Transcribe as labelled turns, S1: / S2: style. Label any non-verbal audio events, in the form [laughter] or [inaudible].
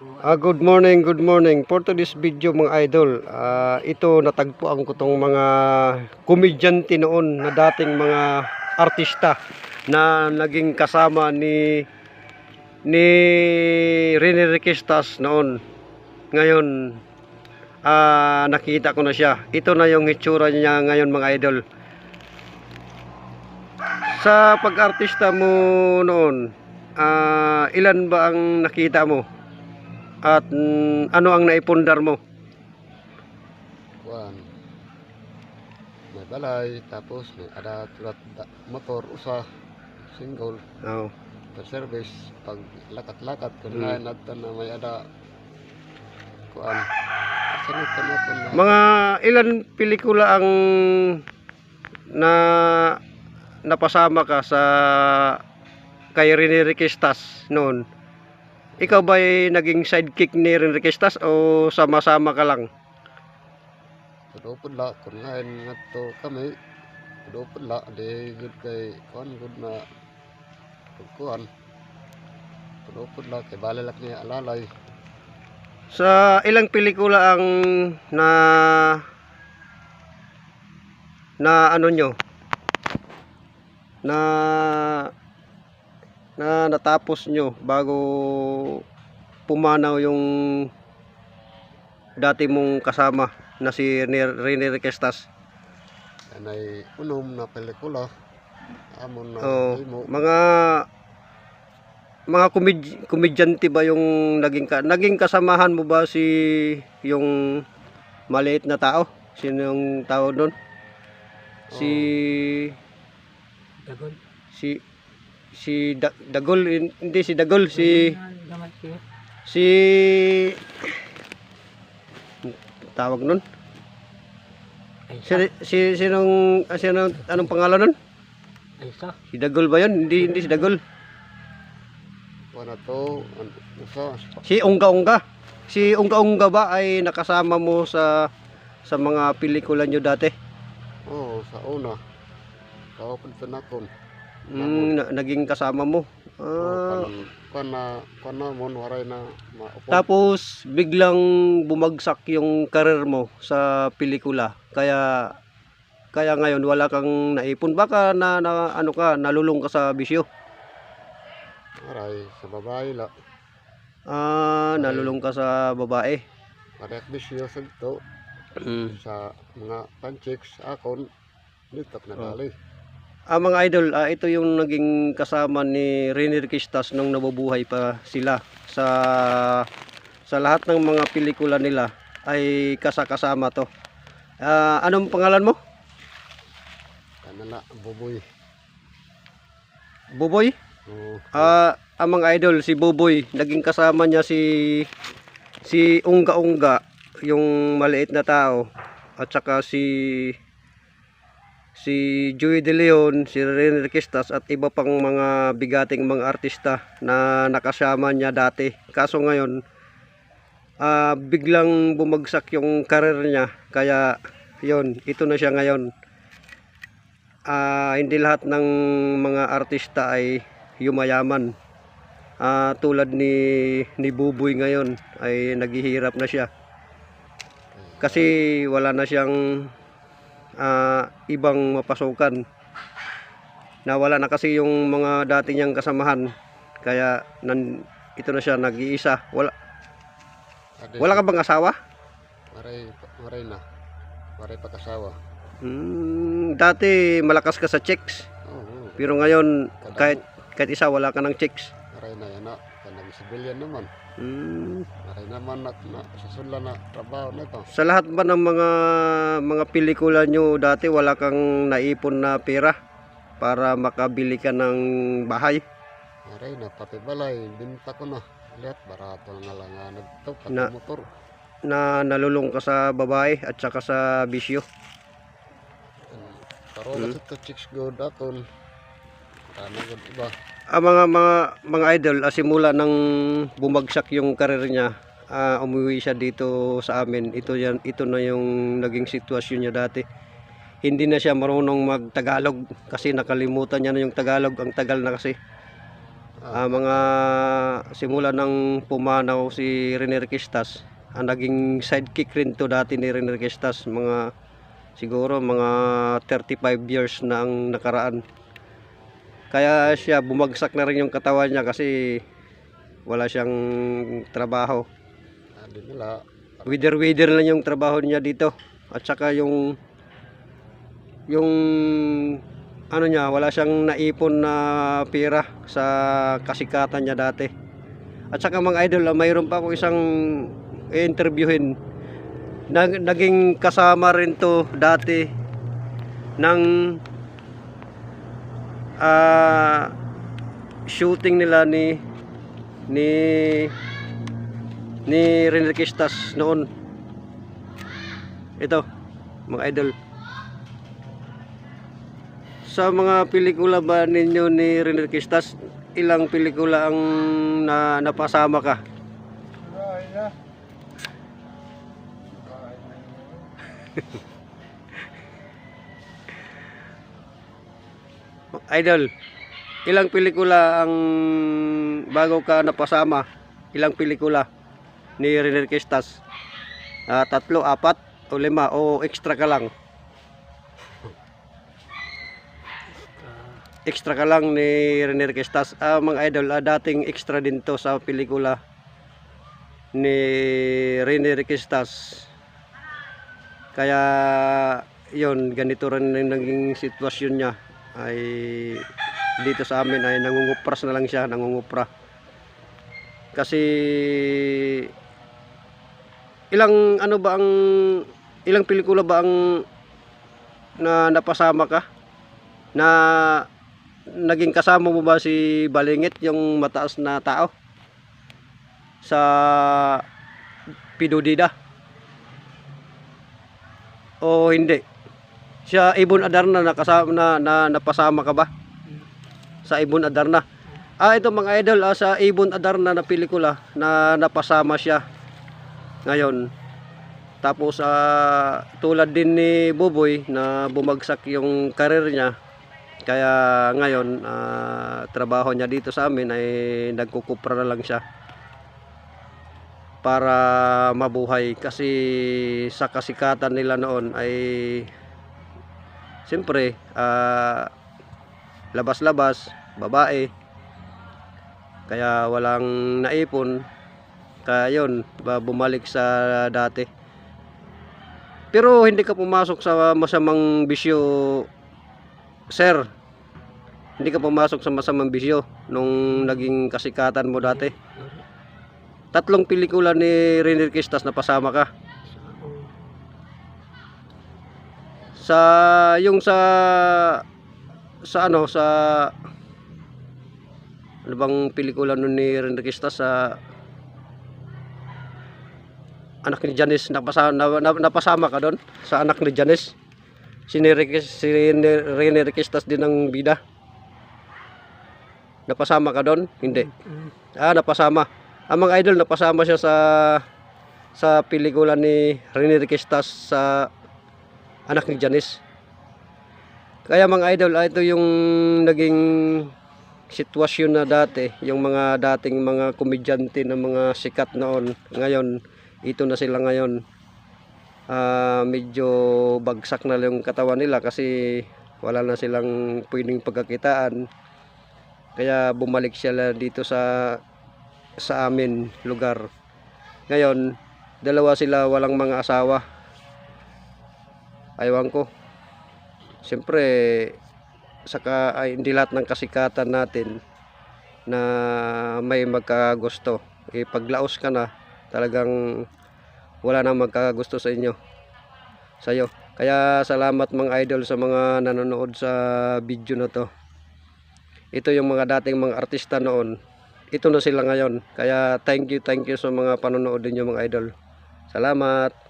S1: Ah, good morning, good morning. For today's video mga idol, ah, ito natagpuan ko tong mga komedyante noon na dating mga artista na naging kasama ni ni Rene Requestas noon. Ngayon, ah, nakita ko na siya. Ito na yung hitsura niya ngayon mga idol. Sa pag-artista mo noon, ah, ilan ba ang nakita mo? At mm, ano ang naipundar mo?
S2: kuan may balay tapos may ada tulat motor usa single
S1: Oh.
S2: per service pag lakat-lakat kun
S1: Mm.
S2: mm. nadto na may ada kuan na
S1: Mga ilan pelikula ang na napasama ka sa kay Rene Requestas noon? Ikaw ba naging sidekick ni Rene Requestas o sama-sama ka lang?
S2: Pudupod la kun ngayon ngadto kami. Pudupod la di gud kay kuan gud na kuan pudupod la kay bala lak niya alalay.
S1: Sa ilang pelikula ang na na ano nyo? Na na natapos nyo bago pumanaw yung dati mong kasama na si Rene Requestas.
S2: anay unom na pelikula amon na
S1: Oh, mga mga komedy, komedyante ba yung naging ka, naging kasamahan mo ba si yung maliit na tao? Sino yung tao doon? Si
S3: Dagol.
S1: si si da, Dagol hin- hindi si Dagol si si tawag nun si,
S3: sa.
S1: si sinong ah, sino anong pangalan nun
S3: sa.
S1: si Dagol ba yun hindi hindi si Dagol
S2: to usa
S1: Si Ungga Ungga. Si Ungga Ungga ba ay nakasama mo sa sa mga pelikula nyo dati?
S2: Oo, sa una. Kaupad pa na kon.
S1: Mm, na- naging kasama mo. Ah,
S2: Kuan na, mo, waray na maupo.
S1: tapos biglang bumagsak yung karir mo sa pelikula. Kaya kaya ngayon wala kang naipon baka na, na ano ka nalulong ka sa bisyo.
S2: Waray, sa babae la.
S1: Ah, nalulong ka sa babae.
S2: Parek bisyo sa to.
S1: Mm.
S2: Sa mga panchicks, akon, litok na
S1: Oh. Ah, mga idol, ah, ito yung naging kasama ni Rene Requestas nung nabubuhay pa sila sa sa lahat ng mga pelikula nila ay kasakasama to. Ah, anong pangalan mo?
S2: Kana na, buboy.
S1: Buboy?
S2: Oo.
S1: Ah, ang mga idol, si Buboy, naging kasama niya si si Unga Unga, yung maliit na tao, at saka si si Joey De Leon, si Rene Requestas at iba pang mga bigating mga artista na nakasama niya dati. Kaso ngayon, ah, biglang bumagsak yung karir niya. Kaya, yon ito na siya ngayon. Ah, hindi lahat ng mga artista ay yumayaman. Ah, tulad ni ni Buboy ngayon ay naghihirap na siya. Kasi wala na siyang ah, ibang mapasukan. Nawala na kasi yung mga dati niyang kasamahan. Kaya nan, ito na siya nag-iisa. Wala
S2: Ade,
S1: wala ka bang asawa?
S2: Waray, waray na. Waray pagkasawa.
S1: Hmm, dati malakas ka sa chicks.
S2: Oo,
S1: Pero ngayon kahit kahit isa wala ka ng chicks.
S2: waray na yan na. Kanang civilian naman.
S1: Hmm.
S2: Waray naman na, na sasula na trabaho na ito.
S1: Sa lahat ba ng mga mga pelikula nyo dati wala kang naipon na pera para makabili ka ng bahay?
S2: Aray na, pati balay, binta ko na. Lihat, barato nga lang nga nagto, pati
S1: Na-
S2: motor.
S1: na nalulong ka sa babae at saka sa bisyo.
S2: Pero
S1: Hmm.
S2: kasi to chicks good akon. Kana good iba.
S1: Ang mga mga mga idol, ah, simula nang bumagsak yung karir niya, ah, umuwi siya dito sa amin. Ito yan, ito na yung naging sitwasyon niya dati. Hindi na siya marunong magtagalog kasi nakalimutan niya na yung Tagalog. Ang tagal na kasi. Ah, mga simula ng pumanaw si Rene Requestas, ang naging sidekick rin to dati ni Rene Requestas, mga siguro mga 35 years na ang nakaraan. Kaya siya bumagsak na rin yung katawan niya kasi wala siyang trabaho. Wither-wither lang yung trabaho niya dito. At saka yung yung ano niya, wala siyang naipon na pera sa kasikatan niya dati. At saka mga idol, ah, mayroon pa ako isang interviewin. Nag, naging kasama rin to dati ng ah shooting nila ni ni ni Rene Quistas noon. Ito, mga idol. Sa mga pelikula ba ninyo ni Rene Quistas, ilang pelikula ang na, napasama ka? [laughs] Idol, ilang pelikula ang bago ka napasama? Ilang pelikula ni Rene Quistas? Ah, tatlo, apat, o lima, o extra ka lang? extra ka lang ni Rene Requestas. Ah, mga idol, ah, dating extra din to sa pelikula ni Rene Requestas. Kaya yon ganito rin ang naging sitwasyon niya ay dito sa amin ay nangungupras na lang siya, nangungupra. Kasi ilang ano ba ang ilang pelikula ba ang na napasama ka? Na naging kasama mo ba si Balingit yung mataas na tao sa Pidudida o hindi siya Ibon Adarna nakasama na, na napasama ka ba? Sa Ibon Adarna ah ito mga idol ah, sa Ibon Adarna na pelikula na napasama siya ngayon. Tapos ah, tulad din ni Buboy na bumagsak yung karir niya. Kaya ngayon, ah, trabaho niya dito sa amin ay nagkukupra na lang siya para mabuhay. Kasi sa kasikatan nila noon ay siyempre ah, labas-labas, babae kaya walang naipon kaya yun, bumalik sa dati pero hindi ka pumasok sa masamang bisyo Sir, hindi ka pumasok sa masamang bisyo nung naging kasikatan mo dati. Tatlong pelikula ni Rene Quistas na pasama ka. Sa yung sa sa ano sa ano bang pelikula nun ni Rene Quistas sa anak ni Janice napasama, na, na- napasama ka doon sa anak ni Janice si Rene Requestas din ng bida. Napasama ka doon? Hindi. Ah, napasama. Ang mga idol napasama siya sa sa pelikula ni Rene Requestas sa anak ni Janice. Kaya mga idol, ah, ito yung naging sitwasyon na dati, yung mga dating mga komedyante na mga sikat noon. Ngayon, ito na sila ngayon ah, medyo bagsak na yung katawan nila kasi wala na silang pwedeng pagkakitaan kaya bumalik sila dito sa sa amin lugar ngayon dalawa sila walang mga asawa aywan ko. Siyempre saka ay, hindi lahat ng kasikatan natin na may magkagusto. Eh paglaos ka na talagang wala nang magkagusto sa inyo sa iyo kaya salamat mga idol sa mga nanonood sa video na to. Ito yung mga dating mga artista noon. Ito na sila ngayon. Kaya thank you thank you sa mga panonood ninyo mga idol. Salamat